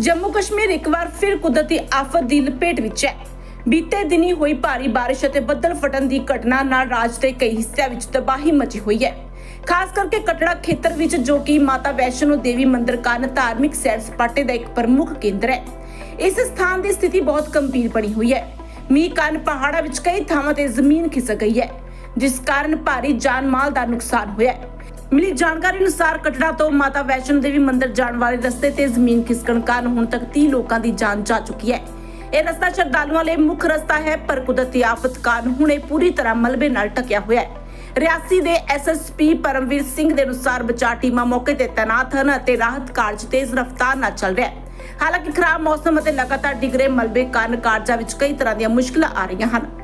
ਜੰਮੂ ਕਸ਼ਮੀਰ ਇੱਕ ਵਾਰ ਫਿਰ ਕੁਦਰਤੀ ਆਫਤ ਦੀ ਲਪੇਟ ਵਿੱਚ ਹੈ। ਬੀਤੇ ਦਿਨੀ ਹੋਈ ਭਾਰੀ ਬਾਰਿਸ਼ ਅਤੇ ਬੱਦਲ ਫਟਣ ਦੀ ਘਟਨਾ ਨਾਲ ਰਾਜ ਦੇ ਕਈ ਹਿੱਸਿਆਂ ਵਿੱਚ ਤਬਾਹੀ ਮਚੀ ਹੋਈ ਹੈ। ਖਾਸ ਕਰਕੇ ਕਟੜਾ ਖੇਤਰ ਵਿੱਚ ਜੋ ਕਿ ਮਾਤਾ ਵੈਸ਼ਨੋ ਦੇਵੀ ਮੰਦਿਰ ਕਾਰਨ ਧਾਰਮਿਕ ਸੈਰ ਸਪਾਟੇ ਦਾ ਇੱਕ ਪ੍ਰਮੁੱਖ ਕੇਂਦਰ ਹੈ। ਇਸ ਸਥਾਨ ਦੀ ਸਥਿਤੀ ਬਹੁਤ ਗੰਭੀਰ ਬਣੀ ਹੋਈ ਹੈ। ਮੀਂਹ ਕਾਰਨ ਪਹਾੜਾਂ ਵਿੱਚ ਕਈ ਥਾਵਾਂ ਤੇ ਜ਼ਮੀਨ ਖਿਸਕ ਗਈ ਹੈ, ਜਿਸ ਕਾਰਨ ਭਾਰੀ ਜਾਨ ਮਾਲ ਦਾ ਨੁਕਸਾਨ ਹੋਇਆ ਹੈ। ਮਿਲੀ ਜਾਣਕਾਰੀ ਅਨੁਸਾਰ ਕਟੜਾ ਤੋਂ ਮਾਤਾ ਵੈਸ਼ਨੋ ਦੇਵੀ ਮੰਦਿਰ ਜਾਣ ਵਾਲੇ ਰਸਤੇ ਤੇ ਜ਼ਮੀਨ ਖਿਸਕਣ ਕਾਰਨ ਹੁਣ ਤੱਕ 30 ਲੋਕਾਂ ਦੀ ਜਾਨ ਜਾ ਚੁੱਕੀ ਹੈ। ਇਹ ਰਸਤਾ ਸ਼ਰਧਾਲੂਆਂ ਲਈ ਮੁੱਖ ਰਸਤਾ ਹੈ, ਪਰ ਕੁਦਰਤੀ ਆਫਤ ਕਾਰਨ ਹੁਣ ਪੂਰੀ ਤਰ੍ਹਾਂ ਮਲਬੇ ਨਾਲ ਢਕਿਆ ਹੋਇਆ ਹੈ। ਰਿਆਸੀ ਦੇ ਐਸਐਸਪੀ ਪਰਮਵੀਰ ਸਿੰਘ ਦੇ ਅਨੁਸਾਰ ਬਚਾਅ ਟੀਮਾਂ ਮੌਕੇ ਤੇ ਤੈਨਾਤ ਹਨ ਅਤੇ ਰਾਹਤ ਕਾਰਜ ਤੇਜ਼ ਰਫ਼ਤਾਰ ਨਾਲ ਚੱਲ ਰਿਹਾ ਹੈ। ਹਾਲਾਂਕਿ ਖਰਾਬ ਮੌਸਮ ਅਤੇ ਲਗਾਤਾਰ ਡਿਗਰੇ ਮਲਬੇ ਕਾਰਨ ਕਾਰਜਾਂ ਵਿੱਚ ਕਈ ਤਰ੍ਹਾਂ ਦੀਆਂ ਮੁਸ਼ਕਲਾਂ ਆ ਰਹੀਆਂ ਹਨ।